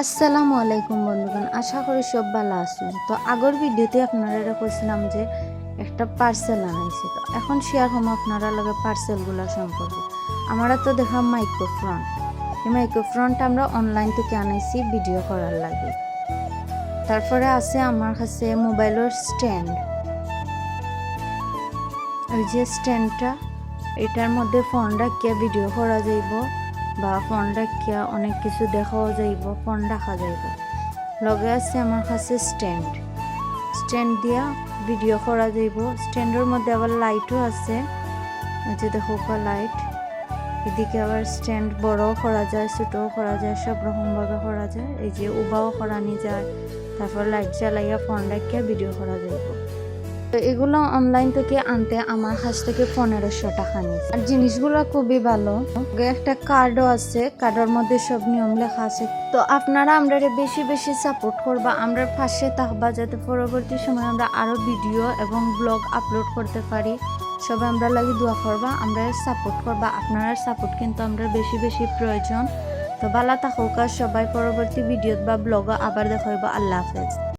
আসসালামু আলাইকুম বন্ধুগণ, আশা করি সব ভালো আছেন। তো আগের ভিডিওতে আপনারা কইছিলাম যে একটা পার্সেল আনাইছি। তো এখন শেয়ার হম আপনারা লগে পার্সেলগুলো সম্পর্কে। আমরা তো দেখলাম মাইক্রোফোন এই মাইক্রোফোনটা আমরা অনলাইন থেকে আনাইছি ভিডিও করার লাগে। তারপরে আছে আমার কাছে মোবাইলের স্ট্যান্ড ওই যে স্ট্যান্ডটা এটার মধ্যে ফোন রাখিয়া ভিডিও করা যাইব। বা ফোন রাখিয়া অনেক কিছু দেখাও যাইব, ফোন রাখা যাইব। লগে আছে আমার কাছে স্ট্যান্ড। স্ট্যান্ড দিয়া ভিডিও করা যাইব। স্ট্যান্ডের মধ্যে আবার লাইটও আছে। যে দেখো লাইট। এদিকে আবার স্ট্যান্ড বড়ও করা যায়, ছোটও করা যায়, সব রকমভাবে করা যায়। এই যে উবাও করানি যায়। তারপর লাইট জ্বালাইয়া ফোন রাখিয়া ভিডিও করা যাইব। তো এগুলো অনলাইন থেকে আনতে আমার কাছ থেকে পনেরোশো টাকা নিয়েছে আর জিনিসগুলো খুবই ভালো। একটা কার্ডও আছে, কার্ডের মধ্যে সব নিয়ম লেখা আছে। তো আপনারা আমরা বেশি বেশি সাপোর্ট করবা। আমরা পাশে থাকবা যাতে পরবর্তী সময় আমরা আরও ভিডিও এবং ব্লগ আপলোড করতে পারি। সবাই আমরা লাগি দোয়া করবা, আমরা সাপোর্ট করবা। আপনার সাপোর্ট কিন্তু আমরা বেশি বেশি প্রয়োজন। তো ভালো থাকুক সবাই পরবর্তী ভিডিও বা ব্লগ আবার দেখাইব আল্লাহ হাফেজ।